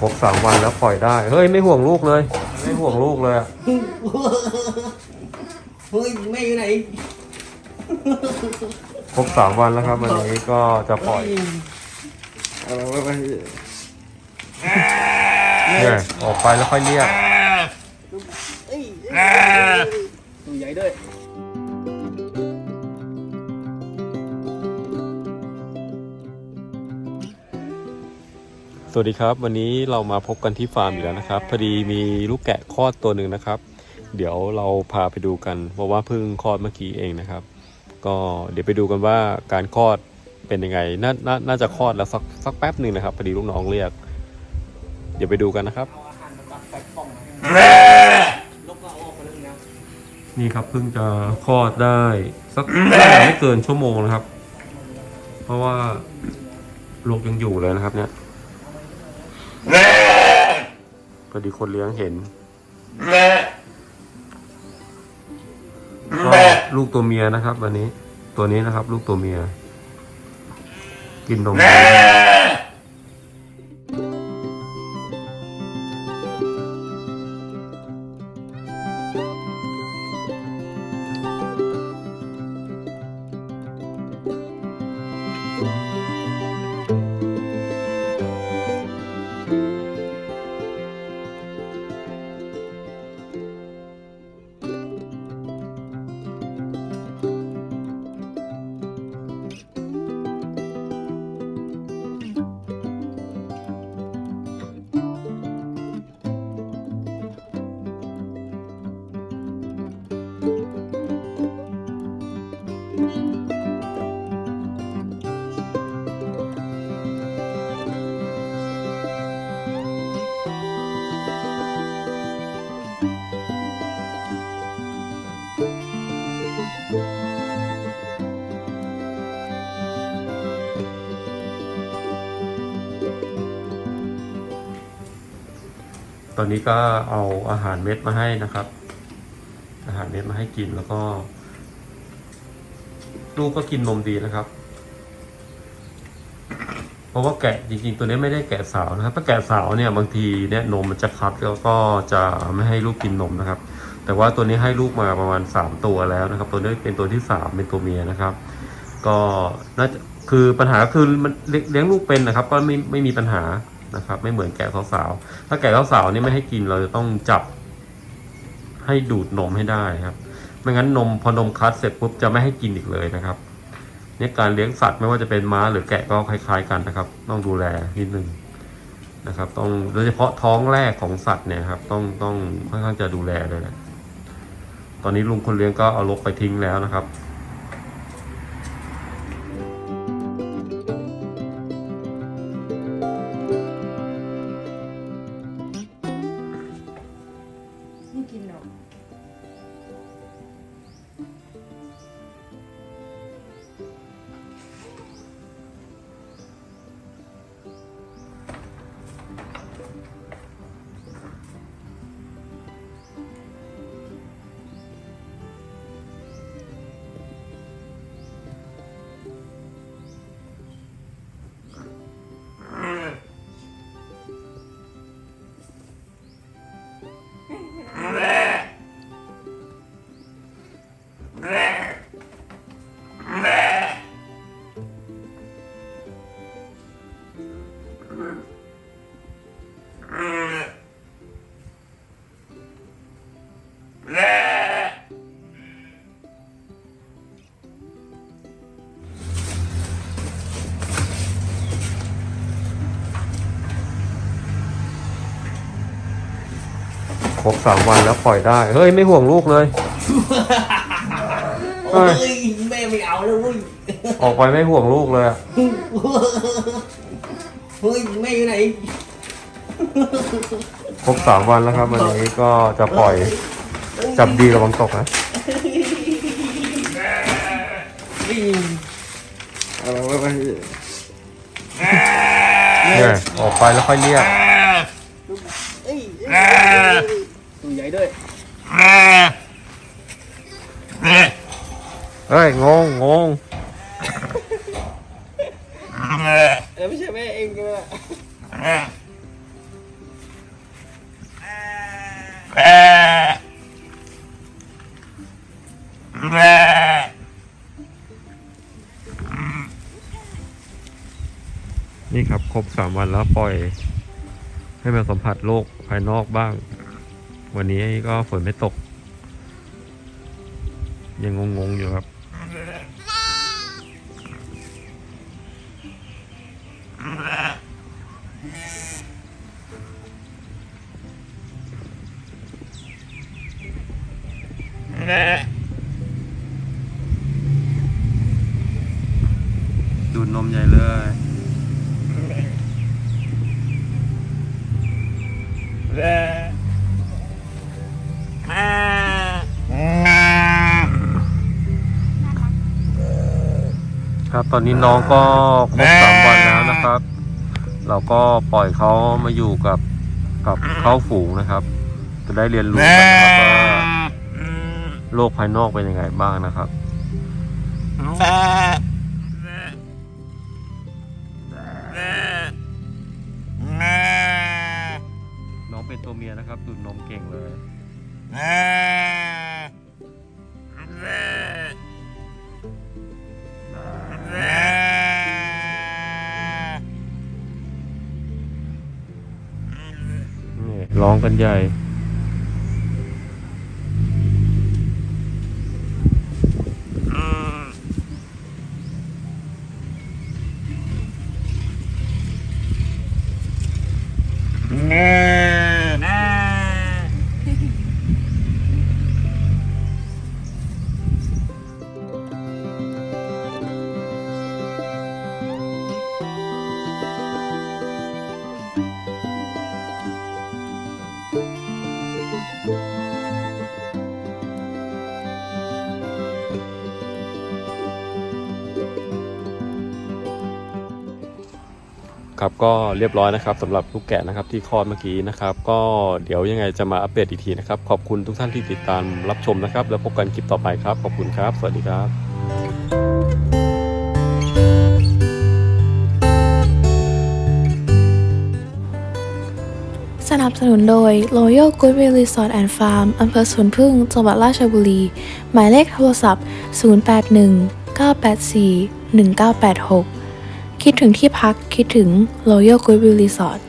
ครบสามวันแล้วปล่อยได้ เฮ้ยไม่ห่วงลูกเลย ไม่ห่วงลูกเลยอะเฮ้ยแม่อยู่ไหนครบสามวันแล้วครับวันนี้ก็จะปล่อยเอาไปไปเนี่ยออกไปแล้วค่อยเรียกเอ้ยตัวใหญ่ด้วย วัสดีครับ วันนี้เรามาพบกันที่ฟาร์มอีกแล้วนะครับ พอดีมีลูกแกะคลอดตัวหนึ่งนะครับ เดี๋ยวเราพาไปดูกันเพราะว่าเพิ่งคลอดเมื่อกี้เองนะครับ ก็เดี๋ยวไปดูกันว่าการคลอดเป็นยังไงนานาน่าจะคลอดแล้วสักสักแป๊บหนึ่งนะครับพอดีลูกน้องเรียก เดี๋ยวไปดูกันนะครับนี่ครับเพิ่งจะคลอดได้สักไม่เกินชั่วโมงนะครับ เพราะว่าลูกยังอยู่เลยนะครับเนี่ยพ อดีคนเลี้ยงเห็นก็ลูกตัวเมียนะครับ วันนี้ ตัวนี้นะครับ ลูกตัวเมีย กินนม ตอนนี้ก็เอาอาหารเม็ดมาให้นะครับ อาหารเม็ดมาให้กินแล้วก็ ลูกก็กินนมดีนะครับ เพราะว่าแกะจริงๆ ตัวนี้ไม่ได้แกะสาวนะครับ ถ้าแกะสาวเนี่ยบางทีเนี่ยนมมันจะคัดแล้วก็จะไม่ให้ลูกกินนมนะครับ แต่ว่าตัวนี้ให้ลูกมาประมาณสามตัวแล้วนะครับ ตัวนี้เป็นตัวที่สามเป็นตัวเมียนะครับ ก็น่าจะคือปัญหาคือมันเลี้ยงลูกเป็นนะครับ ก็ไม่ไม่มีปัญหา นะครับ ไม่เหมือนแกะสาวๆถ้าแกะสาวๆนี่ไม่ให้กินเราจะต้องจับให้ดูดนมให้ได้ครับไม่งั้นนมพอนมคัดเสร็จปุ๊บจะไม่ให้กินอีกเลยนะครับเนี่ยการเลี้ยงสัตว์ไม่ว่าจะเป็นม้าหรือแกะก็คล้าย ๆ กันนะครับ ต้องดูแลนิดนึงนะครับ ต้องโดยเฉพาะท้องแรกของสัตว์เนี่ยครับ ต้องต้องค่อนข้างจะดูแลเลยแหละตอนนี้ลุงคนเลี้ยงก็เอาลกไปทิ้งแล้วนะครับ รบสามวันแล้วปล่อยได้ เฮ้ย ไม่ห่วงลูกเลยเฮ้ยแม่ไม่เอาแล้วเว้ยออกไปไม่ห่วงลูกเลยอะเฮ้ยแม่อยู่ไหนครบสามวันแล้วครับ วันนี้ก็จะปล่อยจับดีระวังตกนะนี่เอาไปไปเนี่ยออกไปแล้วค่อยเรียก เอ้ยตัว ใหญ่ด้วยเฮ้ย งง งง เออไม่ใช่แม่เองเลนี่ครับ ครบสามวันแล้วปล่อย ให้มันสัมผัสโลกภายนอกบ้าง วันนี้ก็ฝนไม่ตก ยังงงๆอยู่ครับ ดูดนมใหญ่เลย ครับ ตอนนี้น้องก็ครบสามวันแล้วนะครับ เราก็ปล่อยเขามาอยู่กับกับเข้าฝูงนะครับ จะได้เรียนรู้กันนะครับว่าโลกภายนอกเป็นยังไงบ้างนะครับน้องเป็นตัวเมียนะครับดูดนมเก่งเลย ร้องกันใหญ่ ครับก็เรียบร้อยนะครับสำหรับลูกแกะนะครับที่คลอดเมื่อกี้นะครับ ก็เดี๋ยวยังไงจะมาอัปเดตอีกทีนะครับ ขอบคุณทุกท่านที่ติดตามรับชมนะครับ แล้วพบกันคลิปต่อไปครับ ขอบคุณครับ สวัสดีครับสนับสนุนโดย Royal Goodwill Resort and Farm อำเภอสวนพึ่ง จังหวัดราชบุรี หมายเลขโทรศัพท์ 081 984 1986 คิดถึงที่พักคิดถึง Royal Goodwill Resort